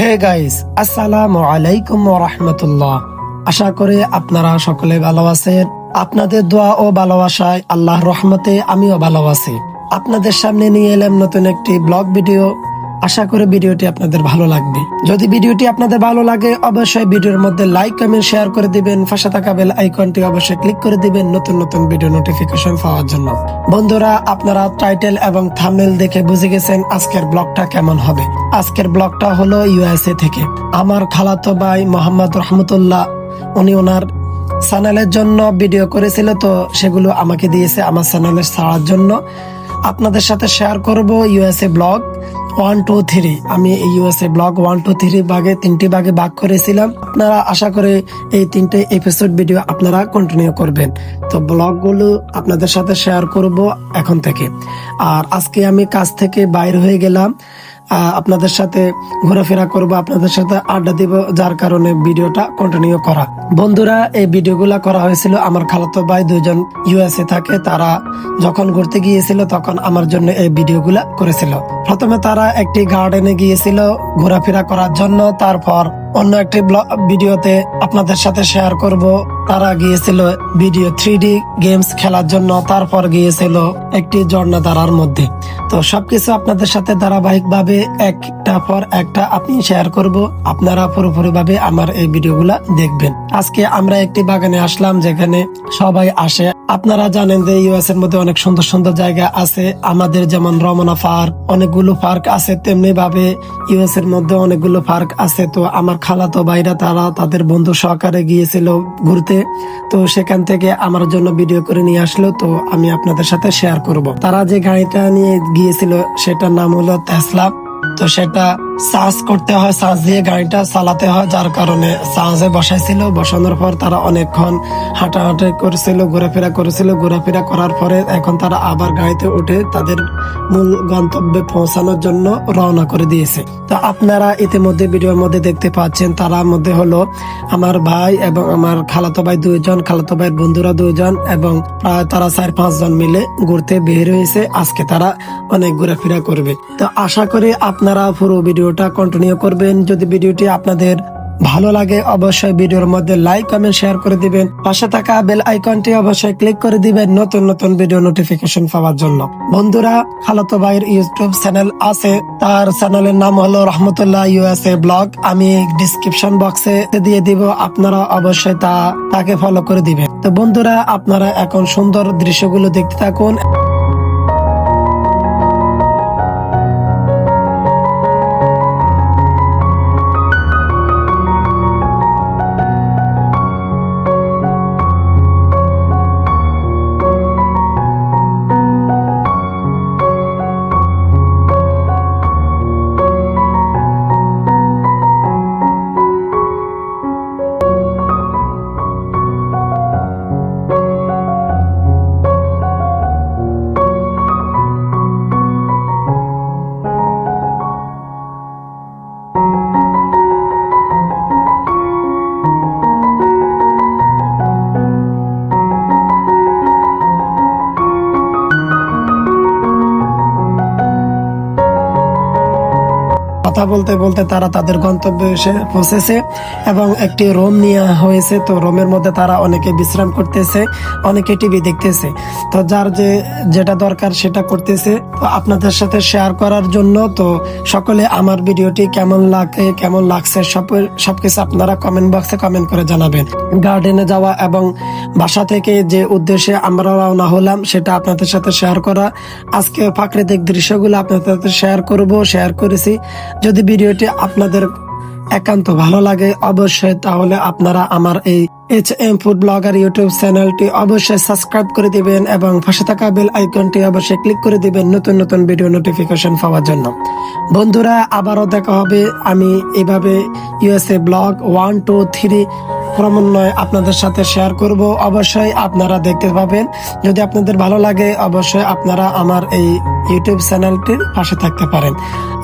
Hey guys, আসসালামু আলাইকুম রাহমাতুল্লাহ। আশা করি আপনারা সকলে ভালো আছেন। আপনাদের দোয়া ও ভালোবাসায় আল্লাহর রহমতে আমিও ভালো আছি। আপনাদের সামনে নিয়ে এলাম নতুন একটি ব্লগ ভিডিও। আশা করি ভিডিওটি আপনাদের ভালো লাগবে। যদি ভিডিওটি আপনাদের ভালো লাগে, অবশ্যই ভিডিওর মধ্যে লাইক কমেন্ট শেয়ার করে দিবেন। পাশে থাকা বেল আইকনটি অবশ্যই ক্লিক করে দিবেন নতুন নতুন ভিডিও নোটিফিকেশন পাওয়ার জন্য। বন্ধুরা, আপনারা টাইটেল এবং থাম্বনেল দেখে বুঝে গেছেন আজকের ব্লগটা কেমন হবে। আজকের ব্লগটা হলো ইউএসএ থেকে। আমার খালাতো ভাই মোহাম্মদ রহমতুল্লাহ, উনি ওনার চ্যানেলের জন্য ভিডিও করেছিল, তো সেগুলো আমাকে দিয়েছে আমার চ্যানেলে ছাড়ার জন্য। আপনাদের সাথে শেয়ার করব USA blog one two three আমি এই USA blog one two three ভাগে, তিনটি ভাগে ভাগ করেছিলাম। আপনারা আশা করে এই তিনটে এপিসোড ভিডিও আপনারা কন্টিনিউ করবেন। তো ব্লগগুলো আপনাদের সাথে শেয়ার করব এখন থেকে। আর আজকে আমি কাজ থেকে বাইর হয়ে গেলাম। আপনাদের সাথে ঘোরাফেরা করব, আপনাদের সাথে আড্ডা দিব, যার কারণে ভিডিওটা কন্টিনিউ করা। বন্ধুরা, এই ভিডিওগুলা করা হয়েছিল আমার খালাতো ভাই দুজন ইউএসএ থাকে, তারা যখন ঘুরতে গিয়েছিল তখন আমার জন্য এই ভিডিওগুলা করেছিল। প্রথমে তারা একটি গার্ডেনে গিয়েছিল ঘোরাফেরা করার জন্য, তারপর অন্য একটি ভিডিওতে আপনাদের সাথে শেয়ার করব। তারা গিয়েছিল ভিডিও থ্রি গেমস খেলার জন্য, তারপর গিয়েছিল একটি ঝর্ণা ধারার মধ্যে। তো সবকিছু আপনাদের সাথে ধারাবাহিক ভাবে একটা পর একটা আপনি শেয়ার করব। আপনারা পুরোপুরি ভাবে আমার এই ভিডিওগুলা দেখবেন। আজকে আমরা একটি বাগানে আসলাম যেখানে সবাই আসে। আপনারা জানেন যে ইউএস এর মধ্যে অনেক সুন্দর সুন্দর জায়গা আছে। আমাদের যেমন রমনা পার্ক, অনেকগুলো পার্ক আছে তেমনি ভাবে ইউএস এর মধ্যে অনেকগুলো পার্ক আছে। তো আমার খালাতো ভাইরা তারা তাদের বন্ধু সহকারে গিয়েছিল ঘুরতে। তো সেখান থেকে আমার জন্য ভিডিও করে নিয়ে আসলো। তো আমি আপনাদের সাথে শেয়ার করব। তারা যে গাড়িটা নিয়ে গিয়েছিল, সেটার নাম হলো তেসলা তো সেটা চার্জ করতে হয় চার্জ দিয়ে গাড়িটা চালাতে হয়, যার কারণে চার্জে বসাইছিল। বসানোর পর তারা অনেকক্ষণ হাঁটাহাঁটি করেছিল, ঘোরাফেরা করেছিল। ঘোরাফেরা করার পরে এখন তারা আবার গাড়িতে উঠে তাদের মূল গন্তব্যে পৌঁছানোর জন্য রওনা করে দিয়েছে। তো আপনারা ইতিমধ্যে ভিডিওর মধ্যে দেখতে পাচ্ছেন, তারা মধ্যে হলো আমার ভাই এবং আমার খালাতো ভাই দুইজন, খালাতো ভাইয়ের বন্ধুরা দুইজন এবং প্রায় তারা চার পাঁচজন মিলে ঘুরতে বের হয়েছে। আজকে তারা অনেক ঘোরাফেরা করবে। তো আশা করি আপনারা পুরো ভিডিওটা কন্টিনিউ করবেন। যদি ভিডিওটি আপনাদের ভালো লাগে, অবশ্যই ভিডিওর মধ্যে লাইক কমেন্ট শেয়ার করে দিবেন। পাশে থাকা বেল আইকনটি অবশ্যই ক্লিক করে দিবেন নতুন নতুন ভিডিও নোটিফিকেশন পাওয়ার জন্য। বন্ধুরা, খালাতো ভাইয়ের ইউটিউব চ্যানেল আছে। তার চ্যানেলের নাম হলো রহমতুল্লাহ ইউএসএ ব্লগ আমি ডিসক্রিপশন বক্সে দিয়ে দিব, আপনারা অবশ্যই তা, তাকে ফলো করে দিবেন। তো বন্ধুরা, আপনারা এখন সুন্দর দৃশ্যগুলো দেখতে থাকুন। কথা বলতে বলতে তারা তাদের গন্তব্যে এসে পৌঁছেছে এবং একটি রুম নিয়ে হয়েছে। তো রুমের মধ্যে তারা অনেকে বিশ্রাম করতেছে, অনেকে টিভি দেখতেছে। তো যার যে, যেটা দরকার সেটা করতেছে। তো আপনাদের সাথে শেয়ার করার জন্য তো সকলে আমার ভিডিওটি কেমন লাগে, কেমন লাগছে সব, সবকিছু আপনারা কমেন্ট বক্সে কমেন্ট করে জানাবেন। গার্ডেনে যাওয়া এবং বাসা থেকে যে উদ্দেশ্যে আমরা রওনা হলাম সেটা আপনাদের সাথে শেয়ার করা। আজকে প্রাকৃতিক দৃশ্যগুলো আপনাদের সাথে শেয়ার করব শেয়ার করেছি। যদি ভিডিওটি আপনাদের একান্ত ভালো লাগে, অবশ্যই তাহলে আপনারা আমার এই H M food blogger YouTube চ্যানেলটি অবশ্যই সাবস্ক্রাইব করে দিবেন এবং পাশে থাকা বেল আইকনটি অবশ্যই ক্লিক করে দিবেন নতুন নতুন ভিডিও নোটিফিকেশন পাওয়ার জন্য। বন্ধুরা, আবারও দেখা হবে। আমি এভাবে USA blog one two three ক্রমান্বয়ে আপনাদের সাথে শেয়ার করব। অবশ্যই আপনারা দেখতে পাবেন। যদি আপনাদের ভালো লাগে, অবশ্যই আপনারা আমার এই ইউটিউব চ্যানেলটির পাশে থাকতে পারেন।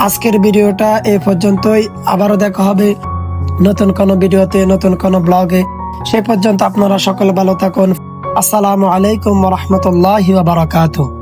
আজকের ভিডিওটা এ পর্যন্তই। আবারও দেখা হবে নতুন কোনো ভিডিওতে, নতুন কোনো ব্লগে সে পর্যন্ত আপনারা সকলে ভালো থাকুন। আসসালামু আলাইকুম রহমতুল্লাহ বারাকাতুহ।